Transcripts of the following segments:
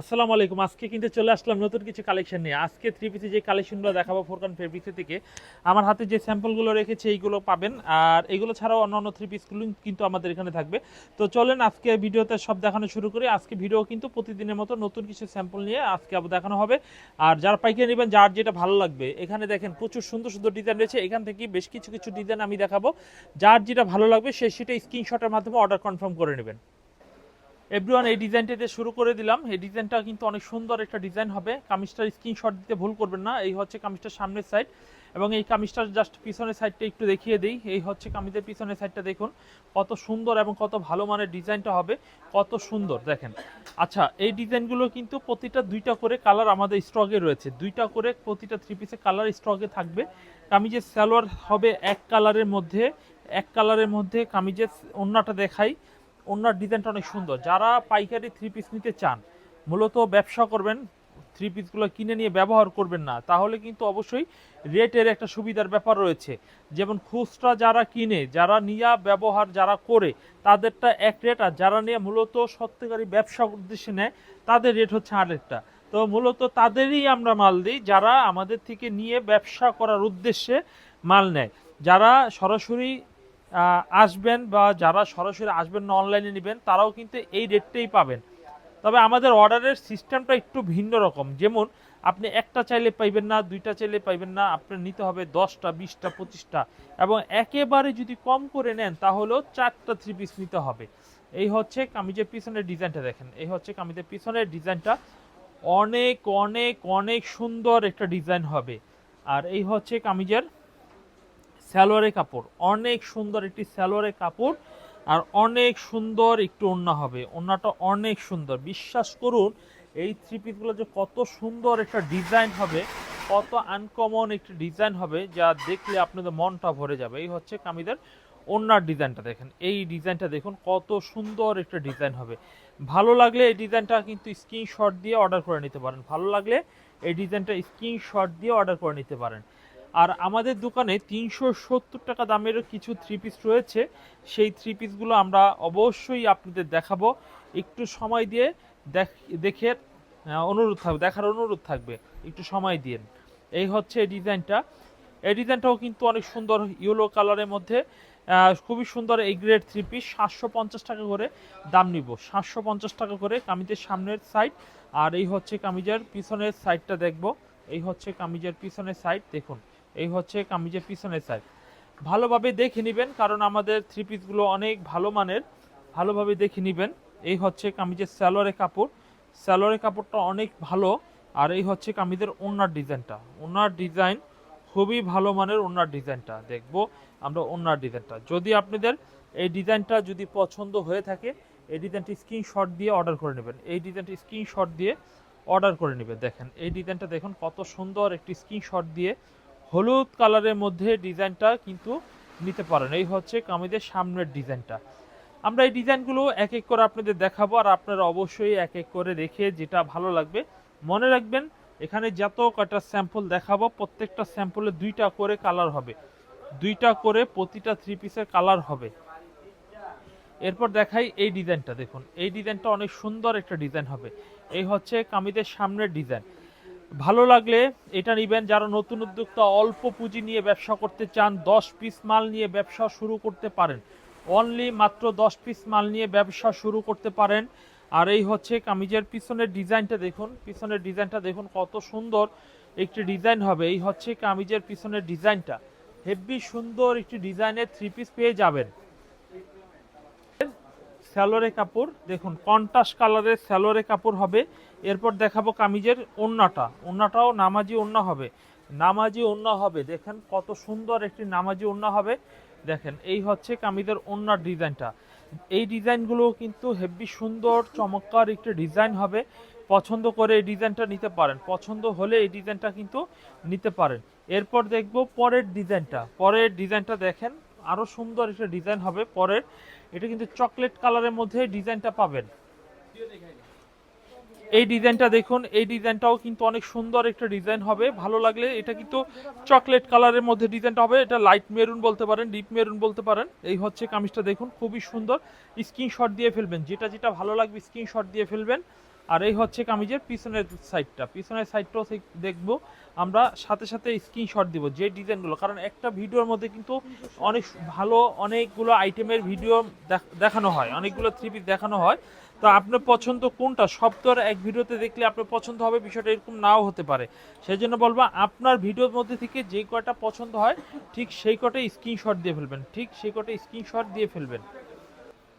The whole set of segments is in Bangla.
আসসালামু আলাইকুম। আজকে কিন্তু চলে আসলাম নতুন কিছু কালেকশন নিয়ে। আজকে থ্রি পিসে যে কালেকশনগুলো দেখাবো ফোরকান ফেব্রিক্স থেকে আমার হাতে যে স্যাম্পলগুলো রেখেছে, এইগুলো পাবেন। আর এগুলো ছাড়াও অন্যান্য থ্রি পিসগুলো কিন্তু আমাদের এখানে থাকবে। তো চলেন আজকে ভিডিওতে সব দেখানো শুরু করি। আজকে ভিডিও কিন্তু প্রতিদিনের মতো নতুন কিছু স্যাম্পল নিয়ে আজকে আবার দেখানো হবে। আর যার পাইকারি নেবেন, যার যেটা ভালো লাগবে, এখানে দেখেন প্রচুর সুন্দর সুন্দর ডিজাইন রয়েছে। এখান থেকে বেশ কিছু কিছু ডিজাইন আমি দেখাবো। যার যেটা ভালো লাগবে, সে সেটা স্ক্রিনশটের মাধ্যমে অর্ডার কনফার্ম করে নেবেন। এভরিওয়ান এই ডিজাইনটা দিয়ে শুরু করে দিলাম। এই ডিজাইনটা কিন্তু অনেক সুন্দর একটা ডিজাইন হবে। কামিজটার স্ক্রিনশট দিতে ভুল করবেন না। এই হচ্ছে কামিজটার সামনের সাইড এবং এই কামিজটার জাস্ট পিছনের সাইডটা একটু দেখিয়ে দিই। এই হচ্ছে কামিজের পিছনের সাইডটা দেখুন। কত সুন্দর এবং কত ভালো মানের ডিজাইনটা হবে। কত সুন্দর, দেখেন। আচ্ছা এই ডিজাইনগুলো কিন্তু প্রতিটা দুইটা করে কালার আমাদের স্টকে রয়েছে। দুইটা করে প্রতিটা থ্রি পিসে কালার স্টকে থাকবে। কামিজের সালোয়ার হবে এক কালারের মধ্যে। এক কালারের মধ্যে কামিজের ওন্নাটা দেখাই। ওনার ডিজাইনটা অনেক সুন্দর। যারা পাইকারি থ্রি পিস নিতে চান, মূলত ব্যবসা করবেন থ্রি পিসগুলো কিনে নিয়ে ব্যবহার করবেন না। তাহলে কিন্তু অবশ্যই রেটের একটা সুবিধার ব্যাপার রয়েছে। যেমন খুচরা যারা কিনে, যারা নিয়া ব্যবহার যারা করে, তাদেরটা এক রেট আর যারা নিয়ে মূলত সত্যিকারী ব্যবসা উদ্দেশ্যে নেয়, তাদের রেট হচ্ছে আরেকটা। তো মূলত তাদেরই আমরা মাল দিই, যারা আমাদের থেকে নিয়ে ব্যবসা করার উদ্দেশ্যে মাল নেয়। যারা সরাসরি আসবেন বা যারা সরাসরি আসবেন না অনলাইনে নেবেন, তারাও কিন্তু এই রেটটাই পাবেন। তবে আমাদের অর্ডারের সিস্টেমটা একটু ভিন্ন রকম। যেমন, আপনি একটা চাইলে পাইবেন না, দুইটা চাইলে পাইবেন না, আপনার নিতে হবে দশটা, বিশটা, পঁচিশটা। এবং একেবারে যদি কম করে নেন তাহলেও চারটা থ্রি পিস নিতে হবে। এই হচ্ছে কামিজের পিছনের ডিজাইনটা দেখেন। এই হচ্ছে কামিজের পিছনের ডিজাইনটা অনেক অনেক অনেক সুন্দর একটা ডিজাইন হবে। আর এই হচ্ছে কামিজের স্যালোয়ারের কাপড়। অনেক সুন্দর একটি স্যালোয়ারের কাপড় আর অনেক সুন্দর একটু ওড়না হবে। ওড়নাটা অনেক সুন্দর। বিশ্বাস করুন, এই থ্রি পিসগুলো যে কত সুন্দর একটা ডিজাইন হবে, কত আনকমন একটি ডিজাইন হবে, যা দেখলে আপনাদের মনটা ভরে যাবে। এই হচ্ছে কামিদের ওড়নার ডিজাইনটা দেখেন। এই ডিজাইনটা দেখুন, কত সুন্দর একটা ডিজাইন হবে। ভালো লাগলে এই ডিজাইনটা কিন্তু স্ক্রিনশট দিয়ে অর্ডার করে নিতে পারেন। ভালো লাগলে এই ডিজাইনটা স্ক্রিনশট দিয়ে অর্ডার করে নিতে পারেন। আর আমাদের দোকানে তিনশো সত্তর টাকা দামের কিছু থ্রি পিস রয়েছে। সেই থ্রি পিসগুলো আমরা অবশ্যই আপনাদের দেখাবো। একটু সময় দিয়ে দেখ- অনুরোধ থাকবে দেখার অনুরোধ থাকবে। একটু সময় দিন। এই হচ্ছে এই ডিজাইনটা। এই ডিজাইনটাও কিন্তু অনেক সুন্দর ইয়েলো কালারের মধ্যে। খুবই সুন্দর এই গ্রেড থ্রি পিস সাতশো পঞ্চাশ টাকা করে দাম নিব। সাতশো পঞ্চাশ টাকা করে কামিজের সামনের সাইড আর এই হচ্ছে কামিজের পিছনের সাইডটা দেখব। এই হচ্ছে কামিজের পিছনের সাইড দেখুন। এই হচ্ছে কামিজের পিছনের সাইড ভালোভাবে দেখে নেবেন, কারণ আমাদের থ্রি পিসগুলো অনেক ভালো মানের। ভালোভাবে দেখে নেবেন, এই হচ্ছে কামিজের স্যালোয়ারের কাপড়। স্যালোয়ারের কাপড়টা অনেক ভালো, আর এই হচ্ছে কামিজের ওনার ডিজাইনটা। ওনার ডিজাইন খুবই ভালো মানের ওনার ডিজাইনটা, দেখব আমরা ওনার ডিজাইনটা। যদি আপনাদের এই ডিজাইনটা যদি পছন্দ হয়ে থাকে, এই ডিজাইনটি স্ক্রিনশট দিয়ে অর্ডার করে নেবেন। এই ডিজাইনটি স্ক্রিনশট দিয়ে অর্ডার করে নেবেন। দেখেন, এই ডিজাইনটা দেখুন কত সুন্দর একটি স্ক্রিনশট দিয়ে হলুদ কালারের মধ্যে ডিজাইনটা কিন্তু নিতে পারেন। এই হচ্ছে কামিজের সামনের ডিজাইনটা। আমরা এই ডিজাইনগুলো এক এক করে আপনাদের দেখাবো আর আপনারা অবশ্যই এক এক করে দেখে যেটা ভালো লাগবে মনে রাখবেন, এখানে যত কটা স্যাম্পল দেখাবো, প্রত্যেকটা স্যাম্পলে দুইটা করে কালার হবে। দুইটা করে প্রতিটা থ্রি পিসের কালার হবে। এরপর দেখাই এই ডিজাইনটা, দেখুন। এই ডিজাইনটা অনেক সুন্দর একটা ডিজাইন হবে। এই হচ্ছে কামিজের সামনের ডিজাইন। ভালো লাগলে এটা নেবেন। যারা নতুন উদ্যোক্তা, অল্প পুঁজি নিয়ে ব্যবসা করতে চান, দশ পিস মাল নিয়ে ব্যবসা শুরু করতে পারেন। অনলি মাত্র দশ পিস মাল নিয়ে ব্যবসা শুরু করতে পারেন। আর এই হচ্ছে কামিজের পিছনের ডিজাইনটা দেখুন। পিছনের ডিজাইনটা দেখুন, কত সুন্দর একটি ডিজাইন হবে। এই হচ্ছে কামিজের পিছনের ডিজাইনটা। হেভি সুন্দর একটি ডিজাইনের থ্রি পিস পেয়ে যাবেন। স্যালোরে কাপড়, দেখুন কন্টাস কালারের স্যালোরে কাপড় হবে। এরপর দেখাবো কামিজের ওন্নাটা। ওন্নাটাও নামাজি ওন্না হবে। নামাজি ওন্না হবে। দেখেন কত সুন্দর একটি নামাজি ওন্না হবে। দেখেন, এই হচ্ছে কামিজের ওন্নার ডিজাইনটা। এই ডিজাইনগুলো কিন্তু হেভি সুন্দর, চমৎকার একটি ডিজাইন হবে। পছন্দ করে এই ডিজাইনটা নিতে পারেন। পছন্দ হলে এই ডিজাইনটা কিন্তু নিতে পারেন। এরপর দেখব পরের ডিজাইনটা। পরের ডিজাইনটা দেখেন আরও সুন্দর একটা ডিজাইন হবে পরের। এটা কিন্তু চকলেট কালারের মধ্যে ডিজাইনটা পাবেন। এই ডিজাইনটা দেখুন, এই ডিজাইনটাও কিন্তু অনেক সুন্দর একটা ডিজাইন হবে। ভালো লাগলে এটা কিন্তু চকলেট কালারের মধ্যে ডিজাইনটা হবে। এটা লাইট মেরুন বলতে পারেন, ডিপ মেরুন বলতে পারেন। এই হচ্ছে কামিজটা দেখুন, খুবই সুন্দর। স্ক্রিনশট দিয়ে ফেলবেন, যেটা যেটা ভালো লাগবে স্ক্রিনশট দিয়ে ফেলবেন। আর এই হচ্ছে কামিজের পিছনের সাইডটা। পিছনের সাইডটাও দেখব। আমরা সাথে সাথে স্ক্রিনশট দিব যে ডিজাইনগুলো, কারণ একটা ভিডিওর মধ্যে কিন্তু অনেক ভালো অনেকগুলো আইটেমের ভিডিও দেখ- দেখানো হয়, অনেকগুলো থ্রি পিস দেখানো হয়। তো আপনার পছন্দ কোনটা? তো আর এক ভিডিওতে দেখলে আপনার পছন্দ হবে, বিষয়টা এরকম নাও হতে পারে। সেই জন্য বলব, আপনার ভিডিওর মধ্যে থেকে যে কয়টা পছন্দ হয়, ঠিক সেই কটাই স্ক্রিনশট দিয়ে ফেলবেন। ঠিক সেই কটাই স্ক্রিনশট দিয়ে ফেলবেন।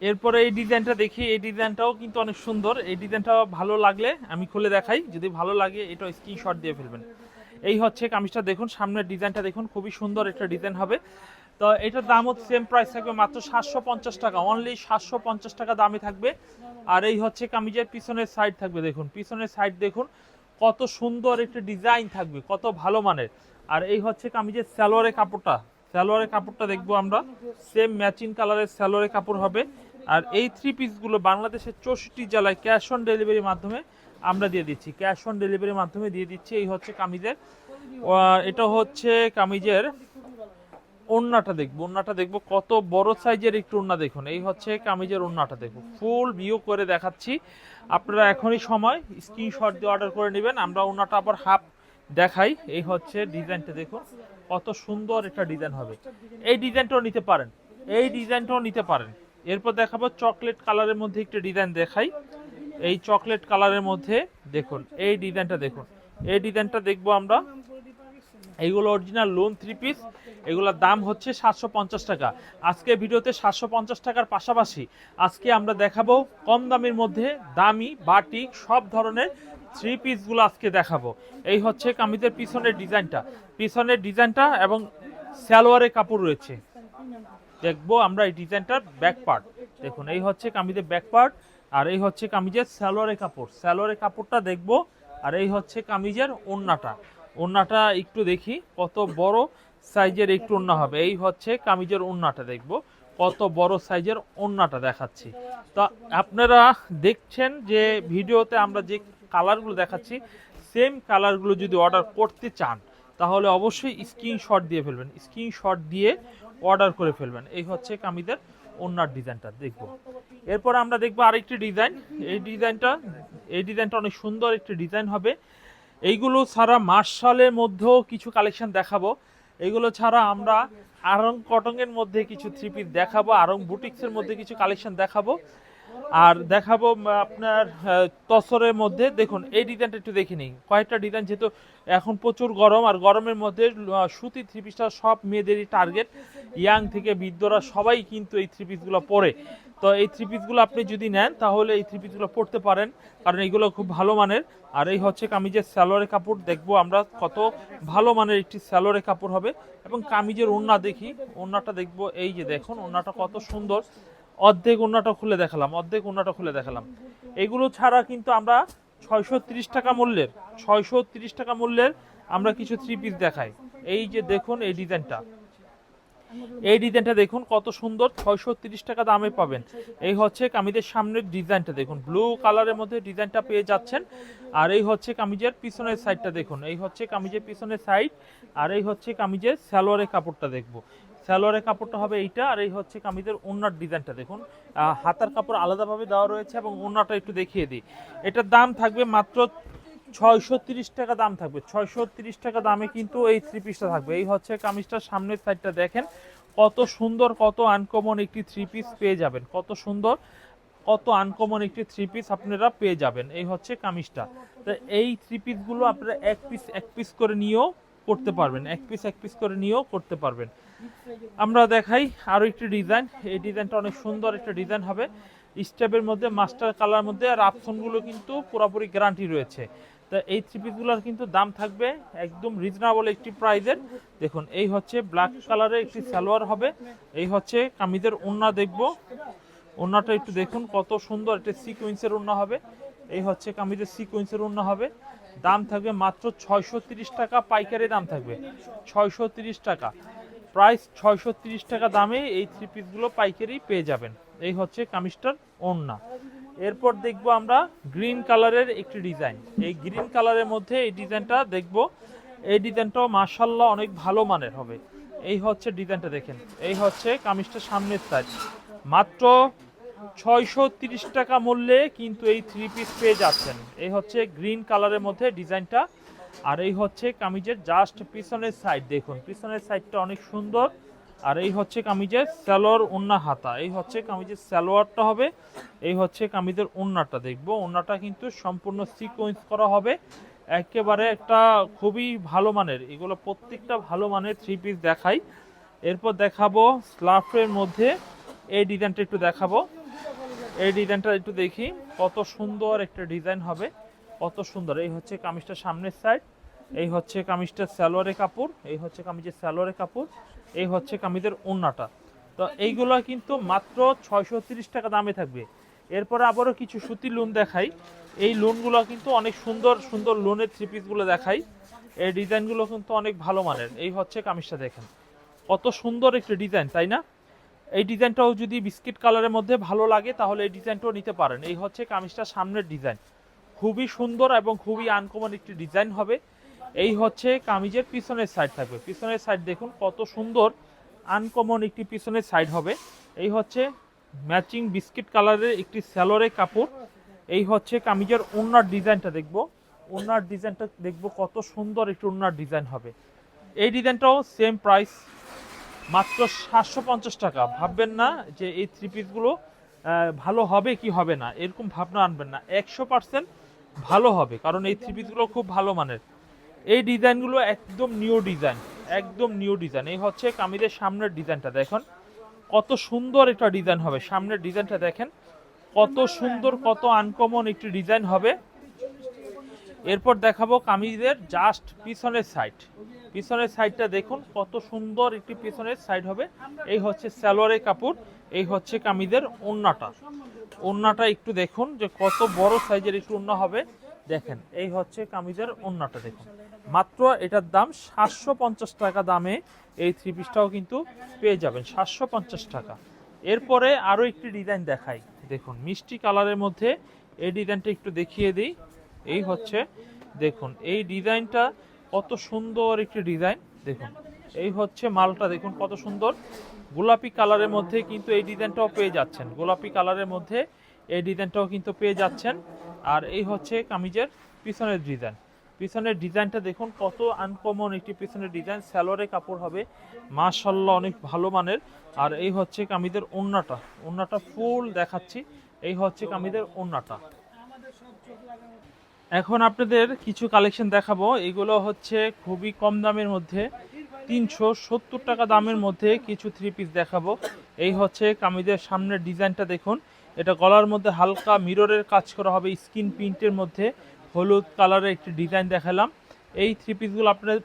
এরপরে এই ডিজাইনটা দেখি। এই ডিজাইনটাও কিন্তু অনেক সুন্দর। এই ডিজাইনটা ভালো লাগলে আমি খুলে দেখাই। যদি ভালো লাগে, এটা স্ক্রিনশট দিয়ে ফেলবেন। এই হচ্ছে কামিজটা, দেখুন, সামনের ডিজাইনটা দেখুন, খুবই সুন্দর একটা ডিজাইন হবে। তো এটার দাম হচ্ছে সেম প্রাইস থাকবে মাত্র সাতশো পঞ্চাশ টাকা অনলি সাতশো পঞ্চাশ টাকা দামে থাকবে। আর এই হচ্ছে কামিজের পিছনের সাইড থাকবে, দেখুন, পিছনের সাইড দেখুন, কত সুন্দর একটা ডিজাইন থাকবে, কত ভালো মানের। আর এই হচ্ছে কামিজের স্যালোয়ারের কাপড়টা স্যালোয়ারের কাপড়টা দেখব আমরা সেম ম্যাচিং কালারের স্যালোয়ারের কাপড় হবে। আর এই থ্রি পিসগুলো বাংলাদেশের চৌষট্টি জেলায় ক্যাশ অন ডেলিভারির মাধ্যমে আমরা দিয়ে দিচ্ছি ক্যাশ অন ডেলিভারির মাধ্যমে দিয়ে দিচ্ছি এই হচ্ছে কামিজের। এটা হচ্ছে কামিজের ওন্নাটা দেখব ওন্নাটা দেখব। কত বড় সাইজের একটু ওন্না দেখুন। এই হচ্ছে কামিজের ওন্নাটা দেখুন। ফুল ভিউ করে দেখাচ্ছি। আপনারা এখনই সময় স্ক্রিনশট দিয়ে অর্ডার করে নেবেন। আমরা ওন্নাটা আবার হাফ দেখাই। এই হচ্ছে ডিজাইনটা দেখুন। কত সুন্দর একটা ডিজাইন হবে। এই ডিজাইনটাও নিতে পারেন। এই ডিজাইনটাও নিতে পারেন। এরপর দেখাবো চকলেট কালারের মধ্যে একটা ডিজাইন দেখাই। এই চকলেট কালারের মধ্যে দেখুন। এই ডিজাইনটা দেখুন। এই ডিজাইনটা দেখব আমরা। এইগুলো অরিজিনাল লোন থ্রি পিস এগুলোর দাম হচ্ছে সাতশো পঞ্চাশ টাকা। আজকে ভিডিওতে সাতশো পঞ্চাশ টাকার পাশাপাশি আজকে আমরা দেখাবো কম দামের মধ্যে দামি, বাটিক, সব ধরনের থ্রি পিসগুলো আজকে দেখাবো। এই হচ্ছে কামিজের পিছনের ডিজাইনটা। পিছনের ডিজাইনটা এবং সালোয়ারের কাপড় রয়েছে। দেখব আমরা এই ডিজাইনটার ব্যাক পার্ট দেখুন, এই হচ্ছে কামিজের ব্যাক পার্ট আর এই হচ্ছে কামিজের সালোয়ারের কাপড়। সালোয়ারের কাপড়টা দেখব আর এই হচ্ছে কামিজের ওন্নাটা। ওন্নাটা একটু দেখি, কত বড় সাইজের একটু ওন্না হবে। এই হচ্ছে কামিজের ওন্নাটা দেখব, কত বড় সাইজের ওন্নাটা দেখাচ্ছি। তো আপনারা দেখছেন যে ভিডিওতে আমরা যে কালারগুলো দেখাচ্ছি, সেম কালারগুলো যদি অর্ডার করতে চান, তাহলে অবশ্যই স্ক্রিনশট দিয়ে ফেলবেন। স্ক্রিনশট দিয়ে অর্ডার করে ফেলবেন। এই হচ্ছে কামিদের ওনার ডিজাইনটা দেখব। এরপর আমরা দেখব আরেকটি ডিজাইন। এই ডিজাইনটা এই ডিজাইনটা অনেক সুন্দর একটি ডিজাইন হবে। এইগুলো ছাড়া মার্শালের মধ্যেও কিছু কালেকশন দেখাবো। এইগুলো ছাড়া আমরা আরং কটনের মধ্যে কিছু থ্রি পিস দেখাবো, আরং বুটিক্সের মধ্যে কিছু কালেকশন দেখাবো। আর দেখাবো আপনার তসরের মধ্যে। দেখুন, এই ডিজাইনটা একটু দেখে নিই। কয়েকটা ডিজাইন যেহেতু এখন প্রচুর গরম, আর গরমের মধ্যে সুতি থ্রি পিসটা সব মেয়েদেরই টার্গেট ইয়াং থেকে বৃদ্ধরা সবাই কিন্তু এই থ্রি পিসগুলো পরে। তো এই থ্রি পিসগুলো আপনি যদি নেন, তাহলে এই থ্রি পিসগুলো পরতে পারেন। কারণ এইগুলো খুব ভালো মানের। আর এই হচ্ছে কামিজের স্যালোয়ারের কাপড়। দেখব আমরা কত ভালো মানের একটি স্যালোয়ারের কাপড় হবে। এবং কামিজের ওড়না দেখি। ওড়নাটা দেখব এই যে দেখুন, ওড়নাটা কত সুন্দর। অর্ধেক ওড়নাটা খুলে দেখালাম, অর্ধেক ওড়নাটা খুলে দেখালাম। এগুলো ছাড়া কিন্তু আমরা ছয়শো টাকা মূল্যের, ছয়শো টাকা মূল্যের আমরা কিছু থ্রি পিস দেখাই। এই যে দেখুন, এই ডিজাইনটা এই ডিজাইনটা দেখুন, কত সুন্দর ছয়শো টাকা দামে পাবেন। এই হচ্ছে কামিজের সামনের ডিজাইনটা দেখুন, ব্লু কালারের মধ্যে ডিজাইনটা পেয়ে যাচ্ছেন। আর এই হচ্ছে কামিজের পিছনের সাইডটা দেখুন, এই হচ্ছে কামিজের পিছনের সাইড, আর এই হচ্ছে কামিজের সালোয়ারের কাপড়টা দেখব। সালোয়ারের কাপড়টা হবে এইটা, আর এই হচ্ছে কামিজের ওনার ডিজাইনটা দেখুন। হাতার কাপড় আলাদাভাবে দেওয়া রয়েছে এবং ওনাটা একটু দেখিয়ে দিই। এটার দাম থাকবে মাত্র ছয়শো তিরিশ টাকা দাম থাকবে। ছয়শো তিরিশ টাকা দামে কিন্তু এই থ্রি পিসটা থাকবে। এই হচ্ছে কামিজটার সামনের সাইডটা দেখেন। কত সুন্দর, কত আনকমন একটি থ্রি পিস পেয়ে যাবেন। কত সুন্দর, কত আনকমন একটি থ্রি পিস আপনারা পেয়ে যাবেন। এই হচ্ছে কামিজটা। তো এই থ্রি পিসগুলো আপনারা এক পিস এক পিস করে নিয়েও করতে পারবেন। এক পিস এক পিস করে নিয়েও করতে পারবেন। আমরা দেখাই আরও একটি ডিজাইন এই ডিজাইনটা অনেক সুন্দর একটা ডিজাইন হবে। স্টেপের মধ্যে মাস্টার কালার মধ্যে আর আপসনগুলো কিন্তু পুরোপুরি গ্যারান্টি রয়েছে। তা এই থ্রি পিসগুলোর কিন্তু দাম থাকবে একদম রিজনেবল একটি প্রাইজের দেখুন, এই হচ্ছে ব্ল্যাক কালারের একটি সালোয়ার হবে। এই হচ্ছে কামিজের ওন্না দেখব। ওন্নাটা একটু দেখুন, কত সুন্দর একটা সিকোয়েন্সের ওন্না হবে। এই হচ্ছে কামিজের সিকোয়েন্সের ওন্না হবে। দাম থাকবে মাত্র ছয়শো টাকা, পাইকারি দাম থাকবে ছয়শো টাকা। প্রাইস ছয়শো টাকা দামে এই থ্রি পিসগুলো পাইকারি পেয়ে যাবেন। এই হচ্ছে কামিজটার ওড়না। এরপর দেখব আমরা গ্রিন কালারের একটি ডিজাইন। এই গ্রিন কালারের মধ্যে এই ডিজাইনটা দেখব। এই ডিজাইনটাও মার্শাল্লাহ অনেক ভালো মানের হবে। এই হচ্ছে ডিজাইনটা দেখেন। এই হচ্ছে কামিজটা সামনের সাইজ মাত্র ছয়শো তিরিশ টাকা মূল্যে কিন্তু এই থ্রি পিস পেয়ে যাচ্ছেন। এই হচ্ছে গ্রিন কালারের মধ্যে ডিজাইনটা। আর এই হচ্ছে কামিজের জাস্ট পিছনের সাইড দেখুন, পিছনের সাইডটা অনেক সুন্দর। আর এই হচ্ছে কামিজের স্যালোয়ার উন্না হাতা। এই হচ্ছে কামিজের স্যালোয়ারটা হবে, এই হচ্ছে কামিজের উন্নাটা। দেখব, উন্নাটা কিন্তু সম্পূর্ণ সিকোয়েন্স করা হবে। একেবারে একটা খুবই ভালো মানের, এগুলো প্রত্যেকটা ভালো মানের থ্রি পিস দেখাই। এরপর দেখাবো স্লাফের মধ্যে, এই ডিজাইনটা একটু দেখাবো। এই ডিজাইনটা একটু দেখি, কত সুন্দর একটা ডিজাইন হবে, কত সুন্দর। এই হচ্ছে কামিজটা সামনের সাইড এই হচ্ছে কামিজটার স্যালোয়ারের কাপড়, এই হচ্ছে কামিজের স্যালোয়ারের কাপড়। এই হচ্ছে কামিজের ওন্নাটা। তো এইগুলো কিন্তু মাত্র ছয়শো টাকা দামে থাকবে। এরপরে আবারও কিছু সুতি লোন দেখাই। এই লোনগুলো কিন্তু অনেক সুন্দর সুন্দর লোনের থ্রি পিসগুলো দেখাই। এই ডিজাইনগুলো কিন্তু অনেক ভালো মানের। এই হচ্ছে কামিজটা দেখেন। কত সুন্দর একটি ডিজাইন তাই না? এই ডিজাইনটাও যদি বিস্কিট কালারের মধ্যে ভালো লাগে, তাহলে এই ডিজাইনটাও নিতে পারেন। এই হচ্ছে কামিজটা সামনের ডিজাইন খুবই সুন্দর এবং খুবই আনকমন একটি ডিজাইন হবে। এই হচ্ছে কামিজের পিছনের সাইড থাকবে। পিছনের সাইড দেখুন কত সুন্দর আনকমন একটি পিছনের সাইড হবে। এই হচ্ছে ম্যাচিং বিস্কিট কালারের একটি স্যালোরে কাপড়। এই হচ্ছে কামিজের ওনার ডিজাইনটা দেখব। ওনার ডিজাইনটা দেখব কত সুন্দর একটি ওনার ডিজাইন হবে। এই ডিজাইনটাও সেম প্রাইস মাত্র সাতশো পঞ্চাশ টাকা। ভাববেন না যে এই থ্রি পিসগুলো ভালো হবে কি হবে না। এরকম ভাবনা আনবেন না। একশো পার্সেন্ট ভালো হবে, কারণ এই থ্রি পিসগুলো খুব ভালো মানের। এই ডিজাইনগুলো একদম নিউ ডিজাইন, একদম নিউ ডিজাইন। এই হচ্ছে কামিজের সামনের ডিজাইনটা, দেখুন। কত সুন্দর একটা ডিজাইন হবে, সামনের ডিজাইনটা দেখেন। কত সুন্দর, কত আনকমন একটি ডিজাইন হবে। এরপর দেখাবো কামিজের জাস্ট পিছনের সাইড পিছনের সাইডটা দেখুন, কত সুন্দর একটি পিছনের সাইড হবে। এই হচ্ছে সালোয়ারের কাপড়, এই হচ্ছে কামিজের ওন্নাটা। ওন্নাটা একটু দেখুন যে কত বড় সাইজের একটু ওন্না হবে। দেখেন, এই হচ্ছে কামিজের ওন্নাটা, দেখুন। মাত্র এটার দাম সাতশো পঞ্চাশ টাকা দামে এই থ্রি পিসটাও কিন্তু পেয়ে যাবেন, সাতশো পঞ্চাশ টাকা। এরপরে আরও একটি ডিজাইন দেখাই। দেখুন, মিষ্টি কালারের মধ্যে এই ডিজাইনটা একটু দেখিয়ে দিই। এই হচ্ছে, দেখুন, এই ডিজাইনটা কত সুন্দর একটি ডিজাইন দেখুন, এই হচ্ছে মালটা, দেখুন কত সুন্দর। গোলাপি কালারের মধ্যে কিন্তু এই ডিজাইনটাও পেয়ে যাচ্ছেন। গোলাপি কালারের মধ্যে এই ডিজাইনটাও কিন্তু পেয়ে যাচ্ছেন। আর এই হচ্ছে কামিজের পিছনের ডিজাইন পিছনের ডিজাইনটা দেখুন, কত আনকমন একটি পিছনের ডিজাইন। স্যালোরে কাপড় হবে। মাশাল্লাহ অনেক ভালো মানের। আর এই হচ্ছে কামিদের ওন্নাটা। ওন্নাটা ফুল দেখাচ্ছি। এই হচ্ছে কামিদের ওন্নাটা। এখন আপনাদের কিছু কালেকশন দেখাবো। এগুলো হচ্ছে খুবই কম দামের মধ্যে, তিনশো সত্তর টাকা দামের মধ্যে কিছু থ্রি পিস দেখাবো। এই হচ্ছে কামিজের সামনের ডিজাইনটা দেখুন। এটা গলার মধ্যে হালকা মিররের কাজ করা হবে, স্কিন প্রিন্টের মধ্যে। হলুদ কালারের একটি ডিজাইন দেখালাম। এই থ্রি পিসগুলো আপনার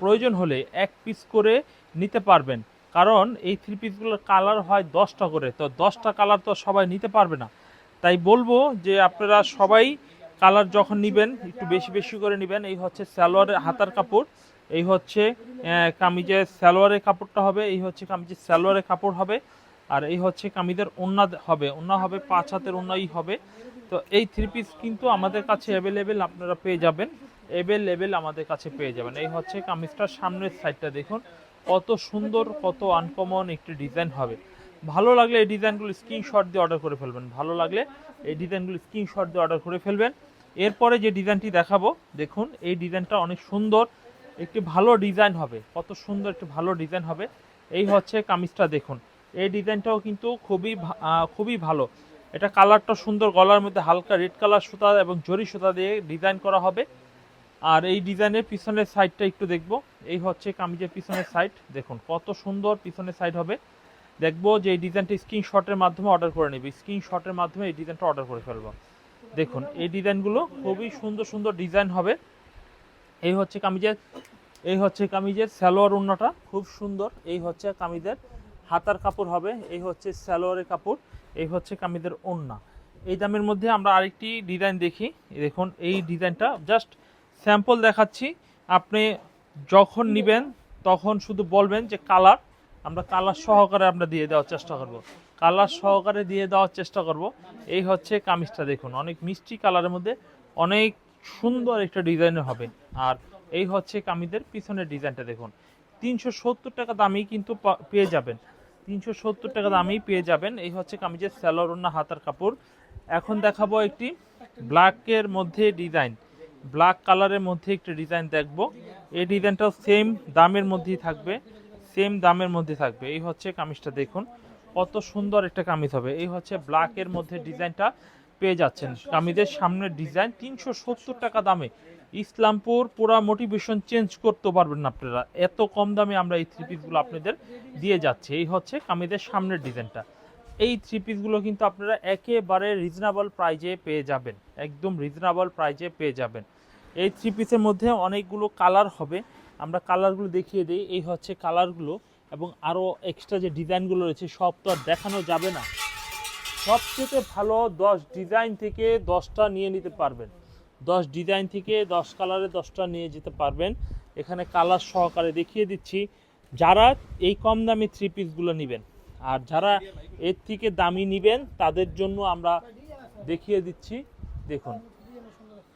প্রয়োজন হলে এক পিস করে নিতে পারবেন। কারণ এই থ্রি পিসগুলোর কালার হয় দশটা করে। তো দশটা কালার তো সবাই নিতে পারবে না। তাই বলব যে আপনারা সবাই কালার যখন নেবেন, একটু বেশি বেশি করে নেবেন, এই হচ্ছে সালোয়ারের হাতার কাপড়। এই হচ্ছে কামিজের সালোয়ারের কাপড়টা হবে, এই হচ্ছে কামিজের সালোয়ারের কাপড় হবে। আর এই হচ্ছে কামিজের ওন্না হবে ওন্না হবে, পাঁচ হাতের ওন্নাই হবে। তো এই থ্রি পিস কিন্তু আমাদের কাছে অ্যাভেলেবেল আপনারা পেয়ে যাবেন। অ্যাভেলেবেল আমাদের কাছে পেয়ে যাবেন। এই হচ্ছে কামিজটার সামনের সাইডটা দেখুন। কত সুন্দর, কত আনকমন একটি ডিজাইন হবে। ভালো লাগলে এই ডিজাইনগুলো স্ক্রিনশট দিয়ে অর্ডার করে ফেলবেন। ভালো লাগলে এই ডিজাইনগুলো স্ক্রিনশট দিয়ে অর্ডার করে ফেলবেন। এরপরে যে ডিজাইনটি দেখাবো, দেখুন, এই ডিজাইনটা অনেক সুন্দর। একটি ভালো ডিজাইন হবে। কত সুন্দর একটি ভালো ডিজাইন হবে। এই হচ্ছে কামিজটা দেখুন। এই ডিজাইনটাও কিন্তু খুবই খুবই ভালো। এটা কালারটা সুন্দর, গলার মধ্যে হালকা রেড কালার সুতা এবং জরি সুতা দিয়ে ডিজাইন করা হবে। আর এই ডিজাইনের পিছনের সাইডটা একটু দেখব। এই হচ্ছে কামিজের পিছনের সাইড। দেখুন, কত সুন্দর পিছনের সাইড হবে। দেখব যে এই ডিজাইনটা স্ক্রিনশটের মাধ্যমে অর্ডার করে নেবে। স্ক্রিনশটের মাধ্যমে এই ডিজাইনটা অর্ডার করে ফেলব। দেখুন, এই ডিজাইনগুলো খুবই সুন্দর সুন্দর ডিজাইন হবে। এই হচ্ছে কামিজের, এই হচ্ছে কামিজের সালোয়ার ওড়নাটা খুব সুন্দর। এই হচ্ছে কামিজের হাতার কাপড় হবে, এই হচ্ছে সালোয়ারের কাপড়, এই হচ্ছে কামিজের ওড়না এই দামের মধ্যে আমরা আরেকটি ডিজাইন দেখি। দেখুন, এই ডিজাইনটা জাস্ট স্যাম্পল দেখাচ্ছি। আপনি যখন নেবেন, তখন শুধু বলবেন যে কালার, আমরা কালার সহকারে আমরা দিয়ে দেওয়ার চেষ্টা করব। কালার সহকারে দিয়ে দেওয়ার চেষ্টা করব। এই হচ্ছে কামিজটা দেখুন, অনেক মিষ্টি কালারের মধ্যে অনেক সুন্দর একটা ডিজাইনের হবে। আর এই হচ্ছে কামিজের পিছনের ডিজাইনটা দেখুন। তিনশো সত্তর টাকা দামেই কিন্তু পেয়ে যাবেন। তিনশো সত্তর টাকা দামেই পেয়ে যাবেন। এই হচ্ছে কামিজের স্যালোর ওন্না হাতার কাপড়। এখন দেখাবো একটি ব্ল্যাকের মধ্যে ডিজাইন। ব্ল্যাক কালারের মধ্যে একটি ডিজাইন দেখব। এই ডিজাইনটাও সেম দামের মধ্যেই থাকবে। সেম দামের মধ্যে থাকবে। এই হচ্ছে কামিজটা দেখুন। কত সুন্দর একটা কামিজ হবে। এই হচ্ছে ব্ল্যাকের মধ্যে ডিজাইনটা পেয়ে যাচ্ছেন। কামিজের সামনের ডিজাইন তিনশো সত্তর টাকা দামে। ইসলামপুর পুরা মোটিভেশন চেঞ্জ করতে পারবেন না আপনারা। এত কম দামে আমরা এই থ্রি পিসগুলো আপনাদের দিয়ে যাচ্ছি। এই হচ্ছে কামিদের সামনের ডিজাইনটা এই থ্রি পিসগুলো কিন্তু আপনারা একেবারে রিজনেবল প্রাইজে পেয়ে যাবেন। একদম রিজনেবল প্রাইজে পেয়ে যাবেন। এই থ্রি পিসের মধ্যে অনেকগুলো কালার হবে। আমরা কালারগুলো দেখিয়ে দিই। এই হচ্ছে কালারগুলো এবং আরও এক্সট্রা যে ডিজাইনগুলো রয়েছে, সব তো আর দেখানো যাবে না। সবচেয়ে ভালো দশ ডিজাইন থেকে দশটা নিয়ে নিতে পারবেন। দশ ডিজাইন থেকে দশ কালারে দশটা নিয়ে যেতে পারবেন। এখানে কালার সহকারে দেখিয়ে দিচ্ছি। যারা এই কম দামি থ্রি পিসগুলো নেবেন, আর যারা এর থেকে দামি নেবেন, তাদের জন্য আমরা দেখিয়ে দিচ্ছি। দেখুন,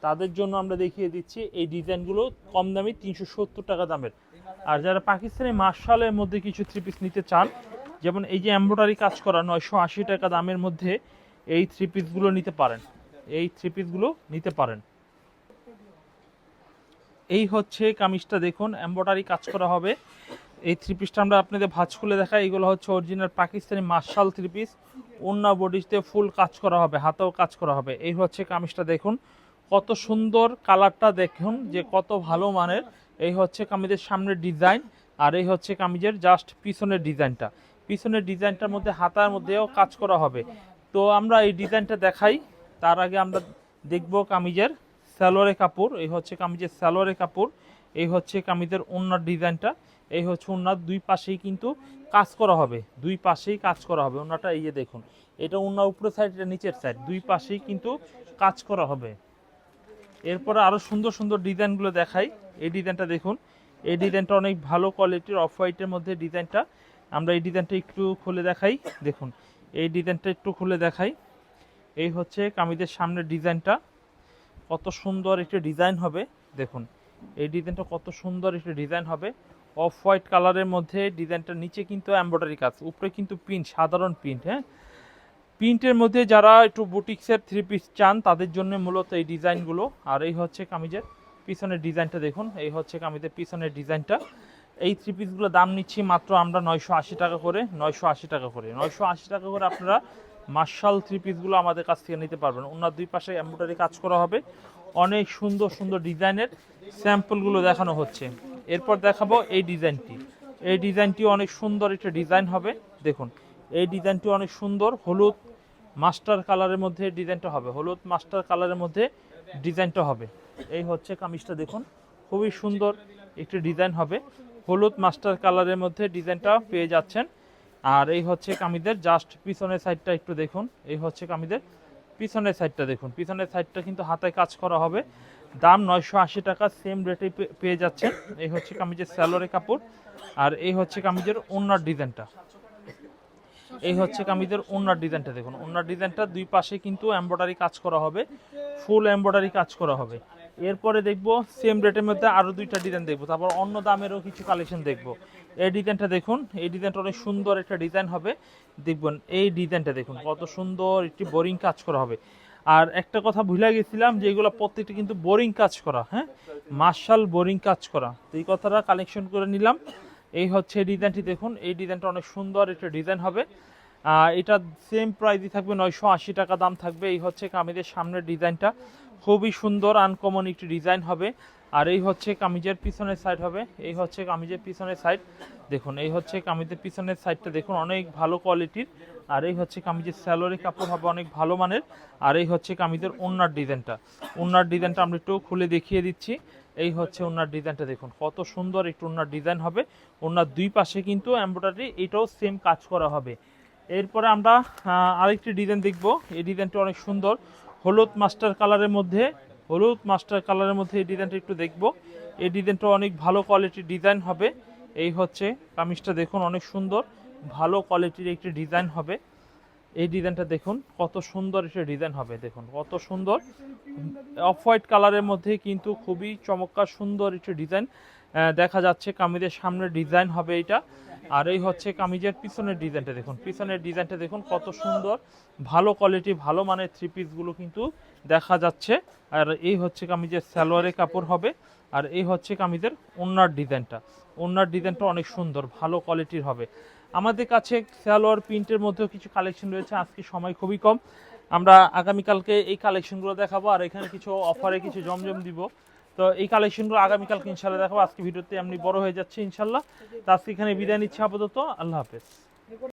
তাদের জন্য আমরা দেখিয়ে দিচ্ছি এই ডিজাইনগুলো কম দামি তিনশো সত্তর টাকা দামের। আর যারা পাকিস্তানি মার্শালের মধ্যে কিছু থ্রি পিস নিতে চান, যেমন এই যে এমব্রয়ডারি কাজ করা নয়শো আশি টাকা দামের মধ্যে এই থ্রি পিসগুলো নিতে পারেন। এই থ্রি পিসগুলো নিতে পারেন। এই হচ্ছে কামিজটা দেখুন এমব্রয়ডারি কাজ করা হবে। এই থ্রি পিসটা আমরা আপনাদের ভাঁজ খুলে দেখাই, এগুলো হচ্ছে original Pakistani marshal three piece অন্য বডিতে ফুল কাজ করা হবে, হাতেও কাজ করা হবে। এই হচ্ছে কামিজটা দেখুন, কত সুন্দর কালারটা দেখুন, যে কত ভালো মানের। এই হচ্ছে কামিজের সামনের ডিজাইন আর এই হচ্ছে কামিজের জাস্ট পিছনের ডিজাইনটা পিছনের ডিজাইনটার মধ্যে, হাতার মধ্যেও কাজ করা হবে। তো আমরা এই ডিজাইনটা দেখাই, তার আগে আমরা দেখব কামিজের স্যালোরে কাপড়, এই হচ্ছে কামিজের সালোয়ারের কাপড়, এই হচ্ছে কামিজের ওনার ডিজাইনটা, এই হচ্ছে ওনার দুই পাশেই কিন্তু কাজ করা হবে, দুই পাশেই কাজ করা হবে ওনাটা এই যে দেখুন, এটা ওনার উপরের সাইড এটা নিচের সাইড দুই পাশেই কিন্তু কাজ করা হবে। এরপরে আরও সুন্দর সুন্দর ডিজাইনগুলো দেখাই, এই ডিজাইনটা দেখুন, এই ডিজাইনটা অনেক ভালো কোয়ালিটির অফ হোয়াইটের মধ্যে ডিজাইনটা, আমরা এই ডিজাইনটা একটু খুলে দেখাই, দেখুন, এই ডিজাইনটা একটু খুলে দেখাই, এই হচ্ছে কামিজের সামনের ডিজাইনটা কত সুন্দর একটা ডিজাইন হবে। দেখুন, এই ডিজাইনটা কত সুন্দর একটা ডিজাইন হবে। অফ হোয়াইট কালারের মধ্যে ডিজাইনটার নিচে কিন্তু এমব্রয়ডারি কাজ, উপরে কিন্তু প্রিন্ট, সাধারণ প্রিন্ট হ্যাঁ। প্রিন্টের মধ্যে যারা একটু বুটিক্সের থ্রি পিস চান, তাদের জন্য মূলত এই ডিজাইনগুলো। আর এই হচ্ছে কামিজের পিছনের ডিজাইনটা দেখুন, এই হচ্ছে কামিজের পিছনের ডিজাইনটা। এই থ্রি পিসগুলো দাম নিচ্ছি মাত্র আমরা নয়শো আশি টাকা করে, নয়শো আশি টাকা করে। নয়শো আশি টাকা করে আপনারা মার্শাল থ্রি পিসগুলো আমাদের কাছ থেকে নিতে পারবেন। ওনার দুই পাশে এমব্রয়ডারি কাজ করা হবে। অনেক সুন্দর সুন্দর ডিজাইনের স্যাম্পলগুলো দেখানো হচ্ছে। এরপর দেখাবো এই ডিজাইনটি। এই ডিজাইনটি অনেক সুন্দর একটা ডিজাইন হবে। দেখুন, এই ডিজাইনটি অনেক সুন্দর। হলুদ মাস্টার কালারের মধ্যে ডিজাইনটা হবে। হলুদ মাস্টার কালারের মধ্যে ডিজাইনটা হবে। এই হচ্ছে কামিজটা, দেখুন। খুবই সুন্দর একটি ডিজাইন হবে। হলুদ মাস্টার কালারের মধ্যে ডিজাইনটা পেয়ে যাচ্ছেন। আর এই হচ্ছে কামিদের জাস্ট পিছনের সাইডটা একটু দেখুন। এই হচ্ছে কামিদের, পিছনের সাইডটা দেখুন। পিছনের সাইডটা কিন্তু হাতায় কাজ করা হবে। দাম নয়শো আশি টাকা সেম রেটে পেয়ে যাচ্ছেন। এই হচ্ছে কামিজের স্যালোরে কাপড়। আর এই হচ্ছে কামিজের ওনার ডিজাইনটা। এই হচ্ছে কামিজের ওনার ডিজাইনটা দেখুন। ওনার ডিজাইনটা দুই পাশে কিন্তু এমব্রয়ডারি কাজ করা হবে। ফুল এমব্রয়ডারি কাজ করা হবে। এরপরে দেখব সেম রেটের মধ্যে আরও দুইটা ডিজাইন দেখব। তারপর অন্য দামেরও কিছু কালেকশন দেখব। এই ডিজাইনটা দেখুন, এই ডিজাইনটা অনেক সুন্দর একটা ডিজাইন হবে। দেখবেন, এই ডিজাইনটা দেখুন, কত সুন্দর একটি বোরিং কাজ করা হবে। আর একটা কথা ভুলে গেছিলাম যে এগুলো প্রত্যেকটা কিন্তু বোরিং কাজ করা হ্যাঁ? মার্শাল বোরিং কাজ করা। তো এই কথাটা কালেকশন করে নিলাম। এই হচ্ছে ডিজাইনটি দেখুন, এই ডিজাইনটা অনেক সুন্দর একটা ডিজাইন হবে। এটা সেম প্রাইসই থাকবে নয়শো আশি টাকা দাম থাকবে। এই হচ্ছে কামিজের সামনের ডিজাইনটা খুবই সুন্দর আনকমন একটি ডিজাইন হবে। আর এই হচ্ছে কামিজের পিছনের সাইড হবে। এই হচ্ছে কামিজের পিছনের সাইড দেখুন, এই হচ্ছে কামিজের পিছনের সাইডটা দেখুন, অনেক ভালো কোয়ালিটির আর এই হচ্ছে কামিজের স্যালোরি কাপড় হবে অনেক ভালো মানের। আর এই হচ্ছে কামিজের ওনার ডিজাইনটা ওনার ডিজাইনটা আমরা একটু খুলে দেখিয়ে দিচ্ছি। এই হচ্ছে ওনার ডিজাইনটা দেখুন, কত সুন্দর একটু ওনার ডিজাইন হবে। ওনার দুই পাশে কিন্তু এমব্রয়ডারি এটাও সেম কাজ করা হবে। এরপরে আমরা আরেকটি ডিজাইন দেখব। এই ডিজাইনটা অনেক সুন্দর। হলুদ মাস্টার কালারের মধ্যে, হলুদ মাস্টার কালারের মধ্যে এই ডিজাইনটা একটু দেখব। এই ডিজাইনটা অনেক ভালো কোয়ালিটির ডিজাইন হবে। এই হচ্ছে কামিজটা দেখুন, অনেক সুন্দর, ভালো কোয়ালিটির একটি ডিজাইন হবে। এই ডিজাইনটা দেখুন, কত সুন্দর একটা ডিজাইন হবে, দেখুন, কত সুন্দর। অফ হোয়াইট কালারের মধ্যে কিন্তু খুবই চমৎকার সুন্দর একটি ডিজাইন। দেখা যাচ্ছে কামিজের সামনের ডিজাইন হবে এটা। আর এই হচ্ছে কামিজের পিছনের ডিজাইনটা দেখুন। পিছনের ডিজাইনটা দেখুন কত সুন্দর, ভালো কোয়ালিটি ভালো মানের থ্রি পিসগুলো কিন্তু দেখা যাচ্ছে। আর এই হচ্ছে কামিজের সালোয়ারের কাপড় হবে, আর এই হচ্ছে কামিজের ওনার ডিজাইনটা। ওনার ডিজাইনটা অনেক সুন্দর, ভালো কোয়ালিটির হবে। আমাদের কাছে সালোয়ার প্রিন্টের মধ্যেও কিছু কালেকশন রয়েছে, আজকে সময় খুবই কম। আমরা আগামীকালকে এই কালেকশনগুলো দেখাবো, আর এখানে কিছু অফারে কিছু জমজম দিব। তো এই কালেকশনগুলো আগামীকালকে ইনশাল্লাহ দেখাবো। আজকে ভিডিওতে এমনি বড় হয়ে যাচ্ছে ইনশাল্লাহ তো আজকে এখানে বিদায় নিচ্ছে আপাতত। আল্লাহ হাফেজ।